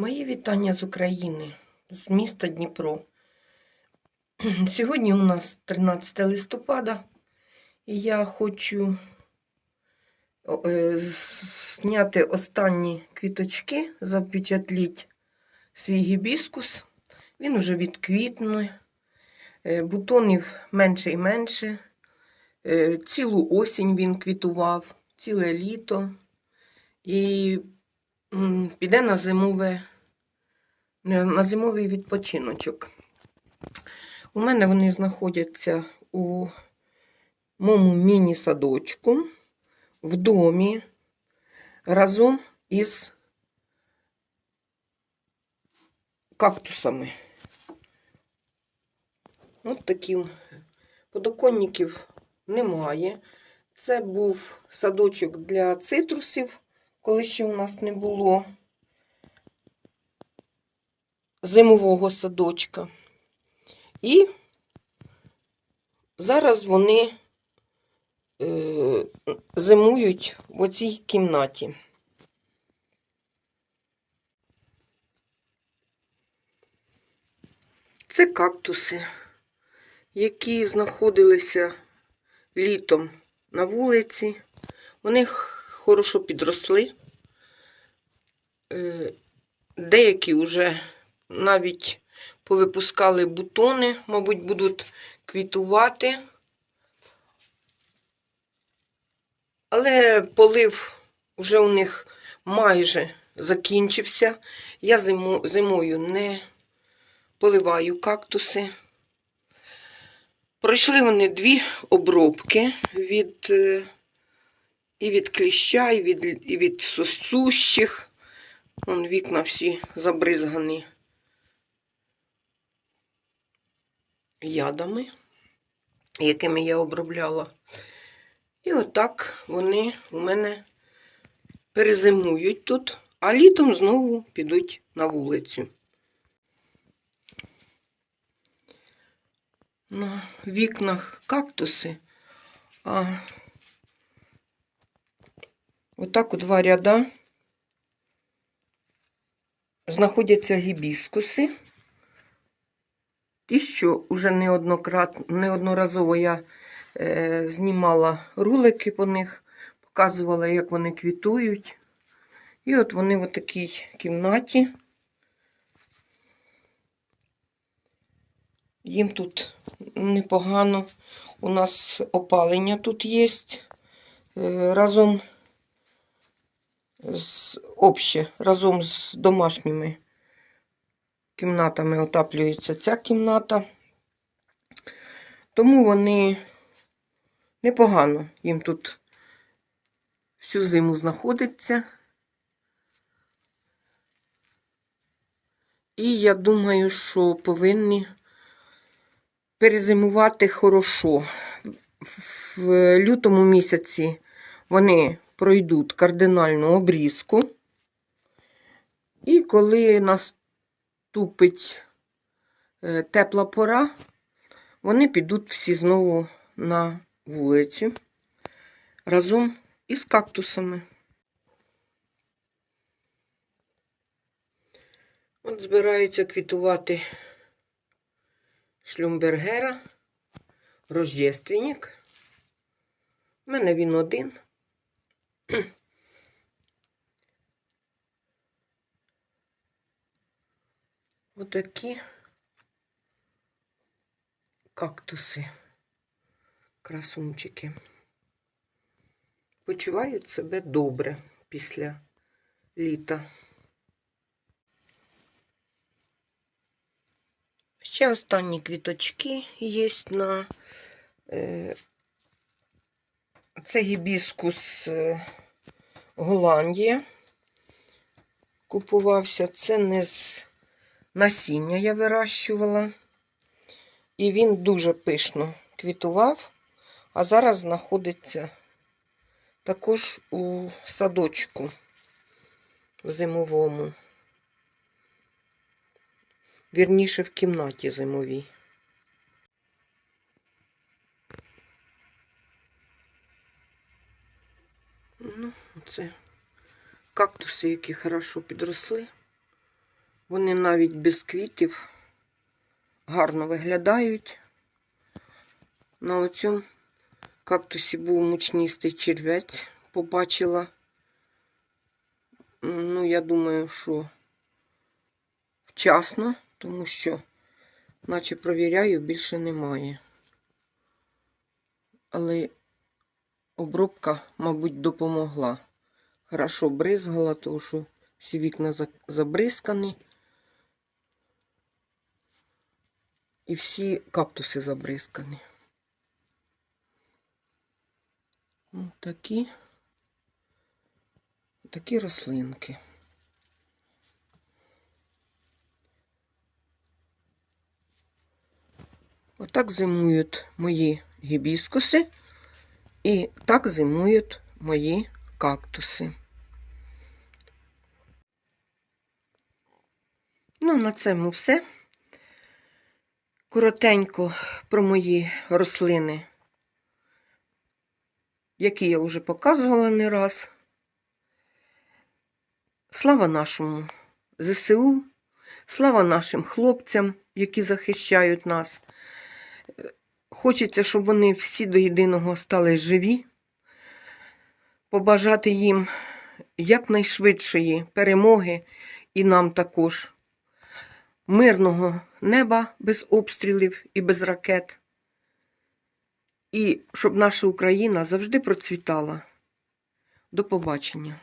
Мої вітання з України, з міста Дніпро. Сьогодні у нас 13 листопада, і я хочу е, зняти останні квіточки, запечатліть свій гібіскус. Він уже відквітне, е, бутонів менше і менше. Е, Цілу осінь він квітував, ціле літо. І піде на зимове, на зимовий відпочиночок. У мене вони знаходяться у моєму міні-садочку в домі разом із кактусами. От таким подоконників немає. Це був садочок для цитрусів, коли ще у нас не було зимового садочка. І зараз вони е, зимують в оцій кімнаті. Це кактуси, які знаходилися літом на вулиці. Вони х- хорошо підросли. Е, Деякі вже навіть повипускали бутони, мабуть, будуть квітувати. Але полив вже у них майже закінчився. Я зимою не поливаю кактуси. Пройшли вони дві обробки від, е, і від кліща, і від, і від сосущих. Вон вікна всі забризгані ядами, якими я обробляла. І отак вони у мене перезимують тут, а літом знову підуть на вулицю. На вікнах кактуси, а отак у два ряда знаходяться гібіскуси. Ті, що вже неоднократно, неодноразово я е, знімала ролики по них, показувала, як вони квітують. І от вони в такій кімнаті. Їм тут непогано. У нас опалення тут є. Е, разом з обще, разом з домашніми кімнатами отаплюється ця кімната. Тому вони непогано їм тут всю зиму знаходиться. І я думаю, що повинні перезимувати хорошо. В лютому місяці вони пройдуть кардинальну обрізку. І коли наступить е, тепла пора, вони підуть всі знову на вулицю разом із кактусами. От збирається квітувати шлюмбергера, рождественник. У мене він один. Отакі кактуси, красунчики. Почувають себе добре після літа. Ще останні квіточки є на е, це гібіскус Голландія. Купувався. Це не з насіння я вирощувала. І він дуже пишно квітував, а зараз знаходиться також у садочку зимовому. Вірніше в кімнаті зимовій. Ну, це кактуси, які хорошо підросли. Вони навіть без квітів гарно виглядають. На оцьому кактусі був мучністий червець, побачила. Ну, я думаю, що вчасно, тому що, наче провіряю, більше немає. Але обробка, мабуть, допомогла. Хорошо бризгала, тому що всі вікна забризкані. І всі кактуси забризкані. Ось такі, такі рослинки. Отак зимують мої гібіскуси і так зимують мої кактуси. Ну, на цьому все. Коротенько про мої рослини, які я вже показувала не раз. Слава нашому ЗСУ, слава нашим хлопцям, які захищають нас. Хочеться, щоб вони всі до єдиного стали живі, побажати їм якнайшвидшої перемоги і нам також мирного неба без обстрілів і без ракет. І щоб наша Україна завжди процвітала. До побачення.